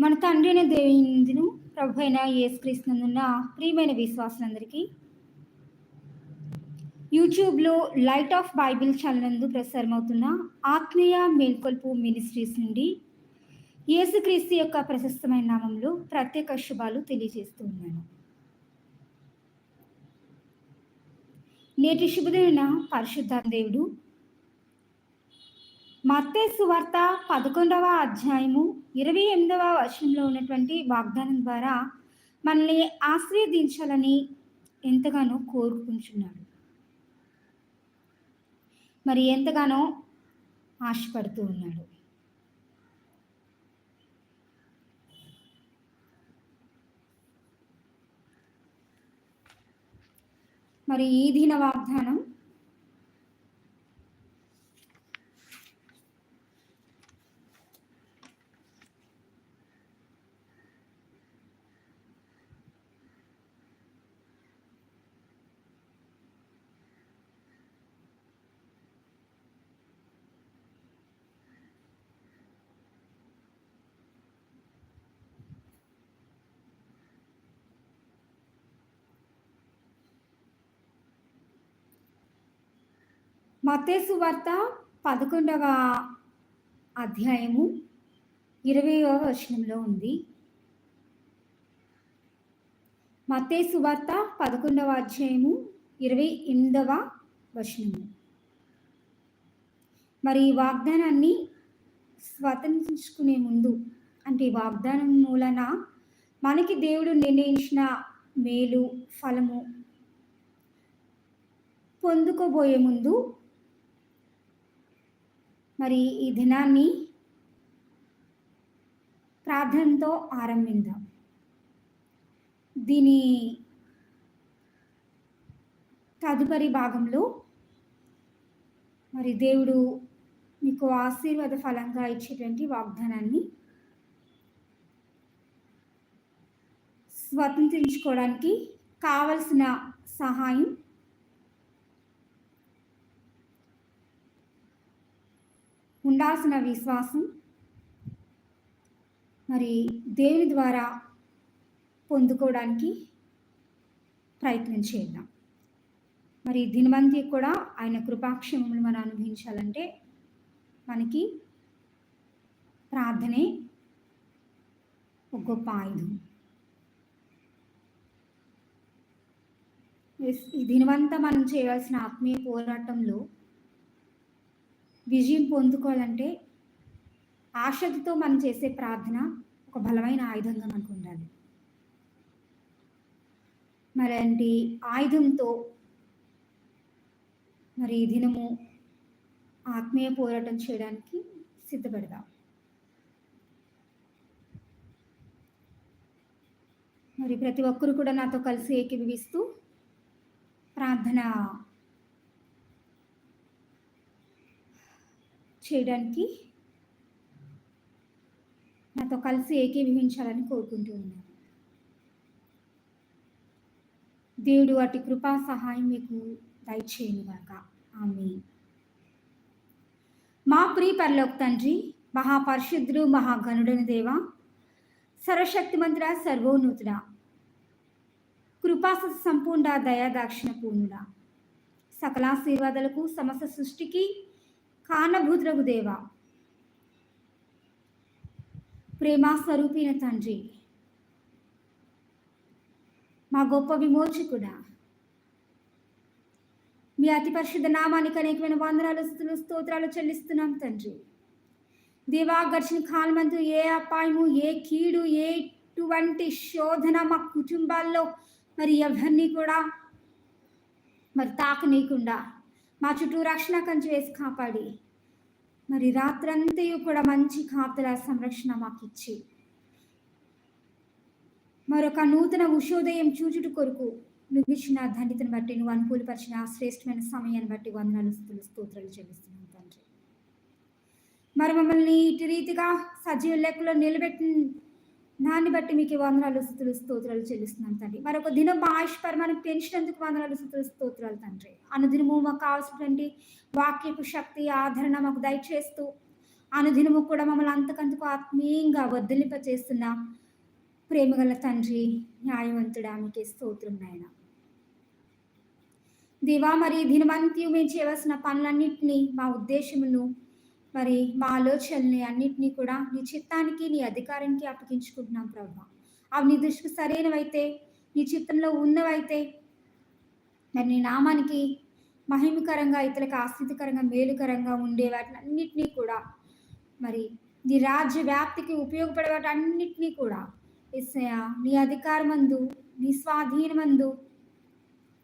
మన తండ్రి అయిన దేవునిదిను ప్రభు అయిన యేసుక్రీస్తునందున్న ప్రియమైన విశ్వాసులందరికీ యూట్యూబ్లో లైట్ ఆఫ్ బైబిల్ ఛానల్ నందు ప్రసారమవుతున్న ఆత్మీయ మేల్కొల్పు మినిస్ట్రీస్ నుండి యేసుక్రీస్తు యొక్క ప్రశస్తమైన నామంలో ప్రత్యేక శుభాలు తెలియజేస్తూ ఉన్నాను. నేటి శుభదేవున పరిశుద్ధ దేవుడు మత్తే సువార్త పదకొండవ అధ్యాయము ఇరవై ఎనిమిదవ వర్షంలో ఉన్నటువంటి వాగ్దానం ద్వారా మనల్ని ఆశీర్వదించాలని ఎంతగానో కోరుకుంటున్నాడు. మరి ఎంతగానో ఆశపడుతూ ఉన్నాడు. మరి ఈ దిన వాగ్దానం మతేసు వార్త పదకొండవ అధ్యాయము ఇరవయవ వచనంలో ఉంది. మతేసు వార్త పదకొండవ అధ్యాయము ఇరవై ఎనిమిదవ వచనము. మరి ఈ వాగ్దానాన్ని స్వతంత్రించుకునే ముందు అంటే ఈ వాగ్దానం మూలన మనకి దేవుడు నిర్ణయించిన మేలు ఫలము పొందుకోబోయే ముందు మరి ఈ దినాన్ని ప్రార్థనతో ఆరంభిద్దాం దీని తదుపరి భాగంలో మరి దేవుడు మీకు ఆశీర్వాద ఫలంగా ఇచ్చేటువంటి వాగ్దానాన్ని స్వతంత్రించుకోవడానికి కావలసిన సహాయం ఉండాల్సిన విశ్వాసం మరి దేవుని ద్వారా పొందుకోవడానికి ప్రయత్నం చేద్దాం. మరి దినవంతి కూడా ఆయన కృపాక్షేమములు మనం అనుభవించాలంటే మనకి ప్రార్థనే ఒక గొప్ప ఆయుధం. ఈ దినవంతా మనం చేయాల్సిన ఆత్మీయ పోరాటంలో విజయం పొందుకోవాలంటే ఆశక్తితో మనం చేసే ప్రార్థన ఒక బలమైన ఆయుధంగా మనకు ఉండాలి. మరంటి ఆయుధంతో మరి దినము ఆత్మీయ పోరాటం చేయడానికి సిద్ధపడదాం. మరి ప్రతి ఒక్కరు కూడా నాతో కలిసి ఏకీభవిస్తూ ప్రార్థన చేయడానికి నాతో కలిసి ఏకీభవించాలని కోరుకుంటూ ఉన్నాను. దేవుడు వాటి కృపా సహాయం మీకు దయచేయను గాక ఆమె మా ప్రియ పరలోక తండ్రి మహాపరిశుద్ధుడు మహాగణుడని దేవ సర్వశక్తిమంతుడ సర్వోన్నతుడ కృపాస సంపూర్ణ దయాదాక్షిణ పూర్ణుడ సకలాశీర్వాదాలకు సమస్త సృష్టికి కారణభూతులకు దేవ. ప్రేమ స్వరూపిన తండ్రి మా గొప్ప విమోచకుడా మీ అతి పరిశుద్ధ నామానికి అనేకమైన వందనాలు స్థుతులు స్తోత్రాలు చెల్లిస్తున్నాం తండ్రి. దేవా గడిచిన కాలమందు ఏ అపాయము ఏ కీడు ఎటువంటి శోధన మా కుటుంబాల్లో మరి ఎవరిని కూడా మరి తాకనీయకుండా మా చుట్టూ రక్షణ కంచి వేసి కాపాడి. మరి రాత్రంతయు కూడా మంచి కాపుల సంరక్షణ మాకు ఇచ్చి మరొక నూతన ఉషోదయం చూచుట కొరకు నువ్వు ఇచ్చిన ధన్యతను బట్టి నువ్వు అనుకూలపరిచిన శ్రేష్టమైన సమయాన్ని బట్టి వందనాలు స్థుతులు స్తోత్రాలు చెల్లిస్తున్నాను తండ్రి. మరి మమ్మల్ని ఇటు రీతిగా సజీవ లెక్కలో నిలబెట్టిన దాన్ని బట్టి మీకు వందనాలు స్థుతులు స్తోత్రాలు చెల్లిస్తున్నాం తండ్రి. మరొక దినం ఆయుష్ పరిమాణం పెంచినందుకు వందనాలు స్థుతులు స్తోత్రాలు తండ్రి. అనుదినము మాకు కావాల్సినటువంటి వాక్యపు శక్తి ఆదరణ మాకు దయచేస్తూ అనుదినము కూడా మమ్మల్ని అంతకంతకు ఆత్మీయంగా వర్ధలింప చేస్తున్న ప్రేమగల తండ్రి న్యాయవంతుడా మీకే స్తోత్రం నాయన. దేవా మరి దినమంత్యం మేము చేయవలసిన పనులన్నింటినీ మా ఉద్దేశమును మరి మా ఆలోచనల్ని అన్నింటినీ కూడా నీ చిత్తానికి నీ అధికారానికి అప్పగించుకుంటున్నాం ప్రభా. అవి నీ దృష్టికి సరైనవైతే నీ చిత్తంలో ఉన్నవైతే మరి నీ నామానికి మహిమకరంగా ఇతరులకు ఆస్తికరంగా మేలుకరంగా ఉండే వాటిని అన్నిటినీ కూడా మరి నీ రాజ్య వ్యాప్తికి ఉపయోగపడే వాటి అన్నిటినీ కూడా ఎస్సయ నీ అధికారమందు నీ స్వాధీనమందు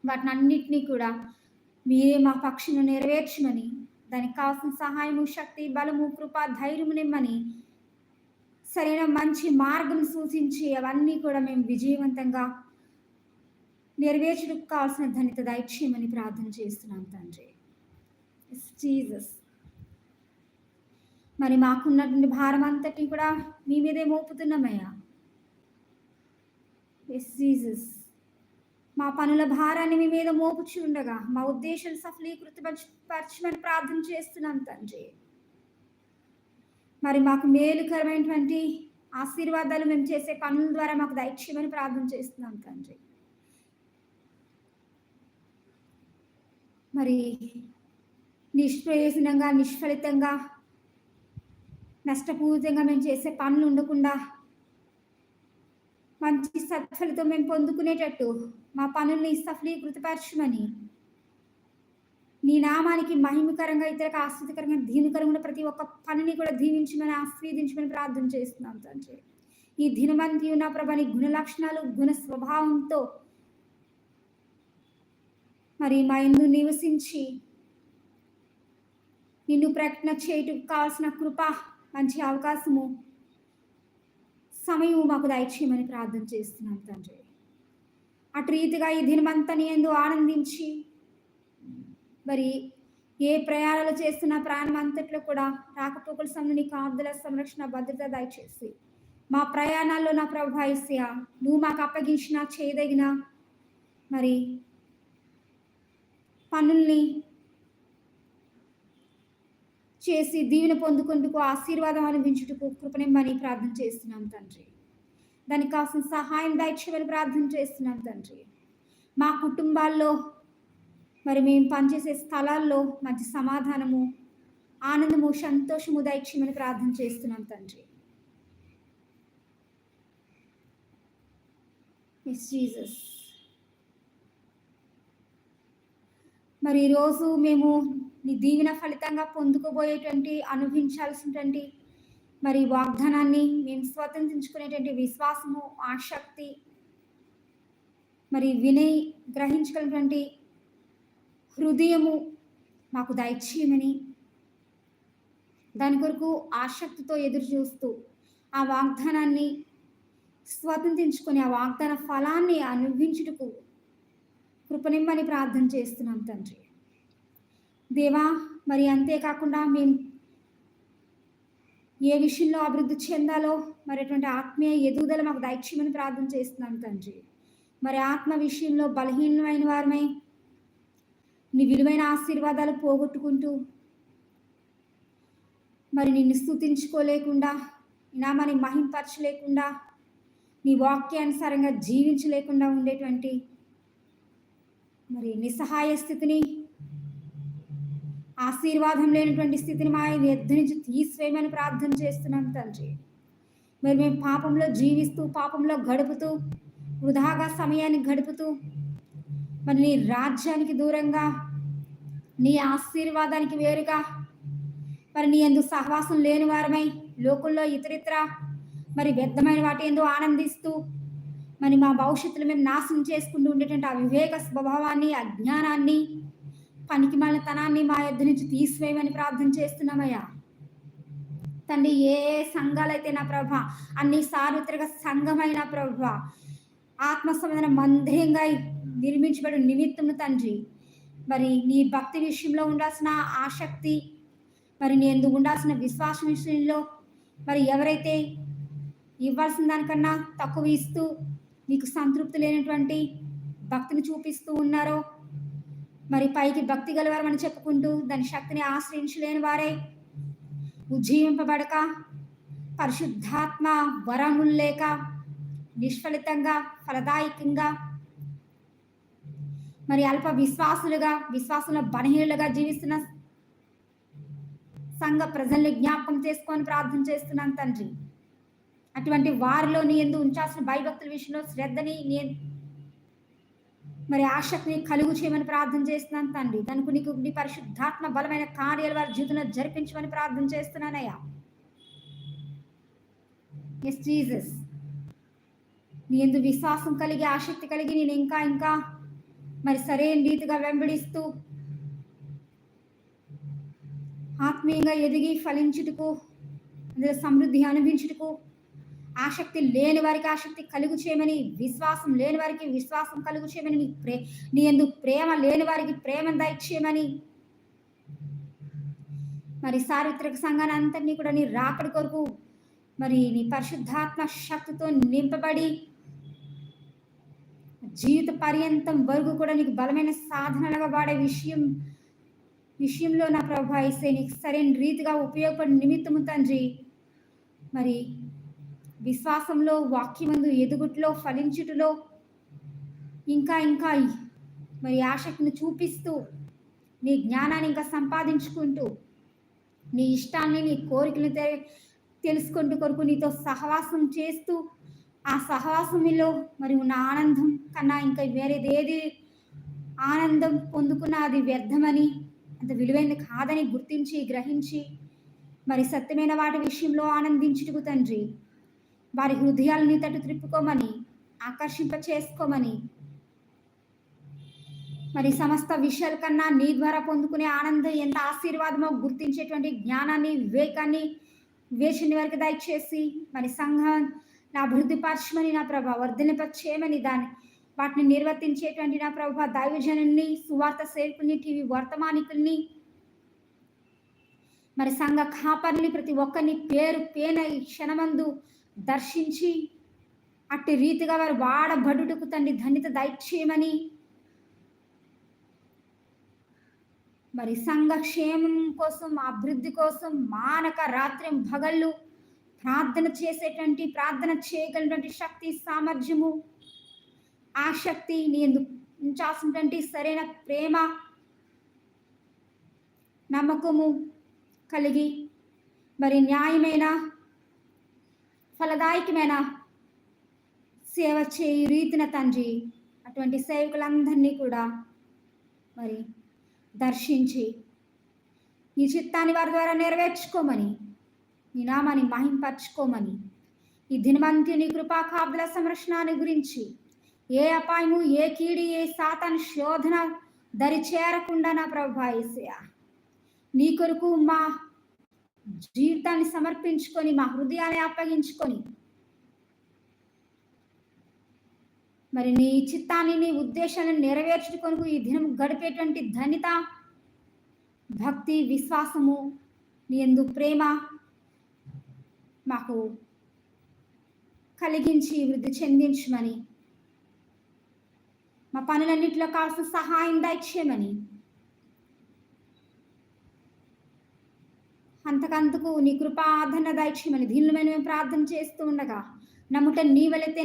వాటిని అన్నిటినీ కూడా మీరే మా పక్షును నెరవేర్చమని దానికి కావాల్సిన సహాయము శక్తి బలము కృప ధైర్యము నిమ్మని సరైన మంచి మార్గం సూచించి అవన్నీ కూడా మేము విజయవంతంగా నెరవేర్చడానికి కావాల్సిన ధనిత దైక్ష్యమని ప్రార్థన చేస్తున్నాం తండ్రి. జీసస్ మరి మాకున్నటువంటి భారం అంతటి కూడా మీ మీదే మోపుతున్నామయ్యా ఎస్ జీసస్ మా పనుల భారాన్ని మీ మీద మోపుచి ఉండగా మా ఉద్దేశాలు సఫలీకృతపరచమని ప్రార్థన చేస్తున్నాం తండ్రి. మరి మాకు మేలుకరమైనటువంటి ఆశీర్వాదాలు మేము చేసే పనుల ద్వారా మాకు దైక్ష్యమని ప్రార్థన చేస్తున్నాం తండ్రి. మరి నిష్ప్రయోజనంగా నిష్ఫలితంగా నష్టపూరితంగా మేము చేసే పనులు ఉండకుండా మంచి సత్ఫలితం మేము పొందుకునేటట్టు మా పనుల్ని సఫలీకృతపరచమని. నీ నామానికి మహిమకరంగా ఇతరకు ఆశ్రితకరంగా దీనికరంగా ప్రతి ఒక్క పనిని కూడా దీవించమని ఆస్వాదించమని ప్రార్థన చేస్తున్నాం తండ్రి. ఈ దినమంతి ఉన్న ప్రభాని గుణ లక్షణాలు గుణ స్వభావంతో మరి మా ఇందు నివసించి నిన్ను ప్రకటన చేయటం కావాల్సిన కృప మంచి అవకాశము సమయం మాకు దయచేయమని ప్రార్థన చేస్తున్నాం తండ్రి. అటు రీతిగా ఈ దినమంతా ఎందు ఆనందించి మరి ఏ ప్రయాణాలు చేస్తున్న ప్రాణం అంతట్లో కూడా రాకపోకల సమయం నీ కాపుదల సంరక్షణ భద్రత దయచేసి. మా ప్రయాణాల్లో నా ప్రభాయిస్య నువ్వు మాకు అప్పగించిన చేయదగిన మరి పనుల్ని చేసి దీవెన పొందుకుందుకు ఆశీర్వాదం అనిపించుటకు కృపనిమ్మని ప్రార్థన చేస్తున్నాం తండ్రి. దానికి కావాల్సిన సహాయం దయచేయమని ప్రార్థన చేస్తున్నాం తండ్రి. మా కుటుంబాల్లో మరి మేము పనిచేసే స్థలాల్లో మంచి సమాధానము ఆనందము సంతోషము దయచేయమని ప్రార్థన చేస్తున్నాం తండ్రి. జీసస్ మరి ఈరోజు మేము నీ దీవెన ఫలితంగా పొందుకోబోయేటువంటి అనుభవించాల్సినటువంటి మరి వాగ్దానాన్ని మేము స్వతంత్రించుకునేటువంటి విశ్వాసము ఆసక్తి మరి వినయ్ గ్రహించగలిగినటువంటి హృదయము మాకు దయచేయమని దాని కొరకు ఆసక్తితో ఎదురు చూస్తూ ఆ వాగ్దానాన్ని స్వతంత్రించుకొని ఆ వాగ్దాన ఫలాన్ని అనుభవించుటకు కృపనిమ్మని ప్రార్థన చేస్తున్నాం తండ్రి. దేవా మరి అంతేకాకుండా మేము ఏ విషయంలో అభివృద్ధి చెందాలో మరి అటువంటి ఆత్మీయ ఎదుగుదల మాకు దైక్ష్యమని ప్రార్థన చేస్తున్నాం తండ్రి. మరి ఆత్మ విషయంలో బలహీనమైన వారమై నీ విలువైన ఆశీర్వాదాలు పోగొట్టుకుంటూ మరి నిన్ను స్థుతించుకోలేకుండా నామాని మహింపరచలేకుండా నీ వాక్యానుసారంగా జీవించలేకుండా ఉండేటువంటి మరి నిస్సహాయ స్థితిని ఆశీర్వాదం లేనటువంటి స్థితిని మా ఎద్దు నుంచి తీసివేయమని ప్రార్థన చేస్తున్నాం తండ్రి. మరి మేము పాపంలో జీవిస్తూ పాపంలో గడుపుతూ వృధాగా సమయాన్ని గడుపుతూ మరి నీ రాజ్యానికి దూరంగా నీ ఆశీర్వాదానికి వేరుగా మరి నీ ఎందుకు సహవాసం లేని వారమై లోకుల్లో ఇతరితర మరి వ్యర్థమైన వాటి ఎందు ఆనందిస్తూ మరి మా భవిష్యత్తులో మేము నాశనం చేసుకుంటూ ఉండేటువంటి ఆ వివేక స్వభావాన్ని అజ్ఞానాన్ని పనికి తనాన్ని మా యొద్ నుంచి తీసివేయమని ప్రార్థన చేస్తున్నామయ్యా. తండ్రి ఏ సంఘాలైతే నా ప్రభ అన్ని సార్వత్రిక సంఘమైన ప్రభ ఆత్మ సంబంధన మందేయంగా నిర్మించబడి నిమిత్తము తండ్రి మరి నీ భక్తి విషయంలో ఉండాల్సిన ఆసక్తి మరి నీ ఎందుకు ఉండాల్సిన విశ్వాసం విషయంలో మరి ఎవరైతే ఇవ్వాల్సిన దానికన్నా తక్కువ ఇస్తూ నీకు సంతృప్తి లేనటువంటి భక్తిని చూపిస్తూ ఉన్నారో మరి పైకి భక్తి గలవారమని చెప్పుకుంటూ దాని శక్తిని ఆశ్రయించలేని వారే. ఉజ్జీవింపబడక పరిశుద్ధాత్మ వరములు లేక నిష్ఫలితంగా ఫలదాయకంగా మరి అల్ప విశ్వాసులుగా విశ్వాసంలో బలహీనులుగా జీవిస్తున్న సంఘ ప్రజల్ని జ్ఞాపకం చేసుకొని ప్రార్థన చేస్తున్నాను తండ్రి. అటువంటి వారిలో నీ ఎందు ఉంచాల్సిన భయభక్తుల విషయంలో శ్రద్ధని నీ మరి ఆశక్తిని కలుగు చేయమని ప్రార్థన చేస్తున్నాను తండ్రి. దానికి నీకు నీ పరిశుద్ధాత్మ బలమైన కార్యాలు వారి జీవితంలో జరిపించమని ప్రార్థన చేస్తున్నానయ్యా. ఎస్ జీసస్ నీ ఎందు విశ్వాసం కలిగి ఆసక్తి కలిగి నేను ఇంకా ఇంకా మరి సరైన రీతిగా వెంబడిస్తూ ఆత్మీయంగా ఎదిగి ఫలించుటకు అందులో సమృద్ధి అనిపించుటకు ఆసక్తి లేని వారికి ఆసక్తి కలుగు చేయమని విశ్వాసం లేని వారికి విశ్వాసం కలుగు చేయమని నీ ప్రే నీ ఎందుకు ప్రేమ లేని వారికి ప్రేమ దయచేయమని. మరి సార్వత్రిక సంఘాన్ని అంతటినీ కూడా నీ రాకడి కొరకు మరి నీ పరిశుద్ధాత్మ శక్తితో నింపబడి జీవిత పర్యంతం వరకు కూడా నీకు బలమైన సాధనలుగా వాడే విషయం విషయంలో నా ప్రభా ఇస్తే నీకు సరైన రీతిగా ఉపయోగపడిన నిమిత్తము తండ్రి. మరి విశ్వాసంలో వాక్యమందు ఎదుగుట్లో ఫలించుటలో ఇంకా ఇంకా మరి ఆసక్తిని చూపిస్తూ నీ జ్ఞానాన్ని ఇంకా సంపాదించుకుంటూ నీ ఇష్టాన్ని నీ కోరికలు తెలుసుకుంటూ కొరకు నీతో సహవాసం చేస్తూ ఆ సహవాసంలో మరి ఉన్న ఆనందం కన్నా ఇంకా వేరేది ఏది ఆనందం పొందుకున్న అది వ్యర్థమని అంత విలువైనది కాదని గుర్తించి గ్రహించి మరి సత్యమైన వాటి విషయంలో ఆనందించుటకు తండ్రి వారి హృదయాలని తట్టు త్రిప్పుకోమని ఆకర్షింప చేసుకోమని మరి సమస్త విషయాల కన్నా నీ ద్వారా పొందుకునే ఆనందం ఎంత ఆశీర్వాదమో గుర్తించేటువంటి జ్ఞానాన్ని వివేకాన్ని వివేచన వరకు దయచేసి మరి సంఘం నా అభివృద్ధి పరచమని నా ప్రభ వర్ధనిపచేయమని దాన్ని వాటిని నిర్వర్తించేటువంటి నా ప్రభ దైవజనుల్ని సువార్త సేవకుల్ని టీవీ వర్తమానికుల్ని మరి సంఘ కాపర్ని ప్రతి ఒక్కరిని పేరు పేన ఈ క్షణమందు దర్శించి అట్టి రీతిగా వారు వాడబడుటకు తండ్రి ధన్యత దయచేయమని మరి సంఘక్షేమం కోసం అభివృద్ధి కోసం మానక రాత్రి భగళ్ళు ప్రార్థన చేసేటువంటి ప్రార్థన చేయగలిగినటువంటి శక్తి సామర్థ్యము ఆ శక్తి నీ ఉంచాల్సినటువంటి సరైన ప్రేమ నమ్మకము కలిగి మరి న్యాయమైన ఫలదాయకమైన సేవ చేయి రీతిన తండ్రి. అటువంటి సేవకులందరినీ కూడా మరి దర్శించి నీ చిత్తాన్ని వారి ద్వారా నెరవేర్చుకోమని నీ నామాన్ని మహింపరచుకోమని ఈ దినమంతి నీ కృపా కాపుల సంరక్షణాన్ని గురించి ఏ అపాయము ఏ కీడి ఏ సాతాను శోధన దరి చేరకుండా నా ప్రభాయసయ నీ కొరకు మా జీవితాన్ని సమర్పించుకొని మా హృదయాన్ని అప్పగించుకొని. మరి నీ చిత్తాన్ని నీ ఉద్దేశాన్ని నెరవేర్చుకొనుకు ఈ దినం గడిపేటువంటి ధన్యత భక్తి విశ్వాసము నీ ఎందు ప్రేమ మాకు కలిగించి వృద్ధి చెందించమని మా పనులన్నింటిలో కావాల్సిన సహాయం దయచేయమని అంతకంతకు నీ కృపాధన దయచేయమని దీనిలో మేము ప్రార్థన చేస్తూ ఉండగా నమ్ముట నీ వెళితే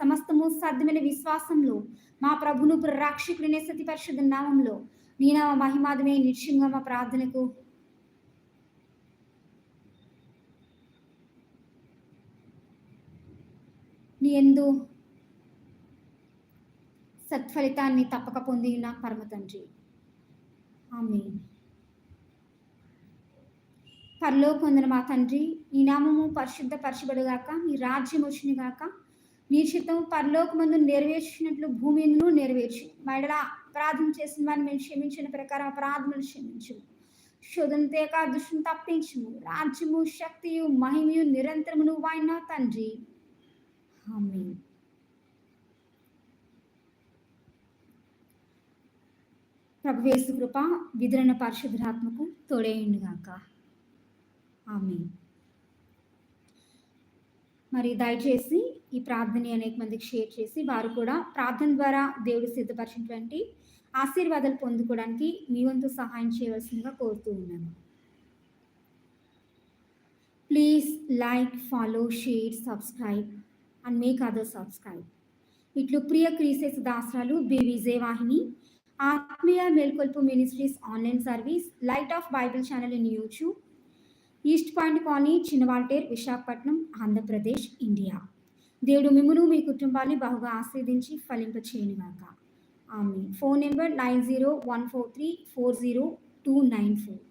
సమస్తము సాధ్యమైన విశ్వాసంలో మా ప్రభును రాక్షకుడినే సతి పరిశుద్ధ నామంలో నీనామ మహిమాదమే నిశ్చయంగా మా ప్రార్థనకు. నీ ఎందు సత్ఫలితాన్ని తప్పక పొంది నా పరమ తండ్రి. ఆమె పరలోకొందిన మా తండ్రి నీ నామము పరిశుద్ధ పరచబడుగాక నీ రాజ్యం వచ్చినగాక నీ చిత్తము పరలోకమందు నెరవేర్చినట్లు భూమిను నెరవేర్చి. మడల అపరాధం చేసిన వారిని మేము క్షమించిన ప్రకారం అపరాధములు క్షమించు. శోధంతేక దుష్టును తప్పించుము. రాజ్యము శక్తియు మహిమయు నిరంతరమును వాయిన తండ్రి. ఆమె ప్రభువేసు కృప విధరణ పరిశుద్ధాత్మకు తోడేయండుగాక. ఆమె మరి దయచేసి ఈ ప్రార్థన అనేక మందికి షేర్ చేసి వారు కూడా ప్రార్థన ద్వారా దేవుడు సిద్ధపరిచినటువంటి ఆశీర్వాదాలు పొందుకోవడానికి మీ వంతు సహాయం చేయవలసిందిగా కోరుతూ ఉన్నాను. Please like follow share subscribe and make other subscribe ఇట్లు ప్రియ క్రీసెస్ దాసరాలు బి విజయవాహిని. ఆత్మీయ మేల్కొల్పు ministries online service light of bible channel in YouTube east point colony Chinna Waltair Visakhapatnam Andhra Pradesh India. దేవుడు మిమ్మను మీ కుటుంబాన్ని బహుగా ఆస్వాదించి ఫలింప చేయనివాక ఆమె phone number nine zero one four three four zero two nine four.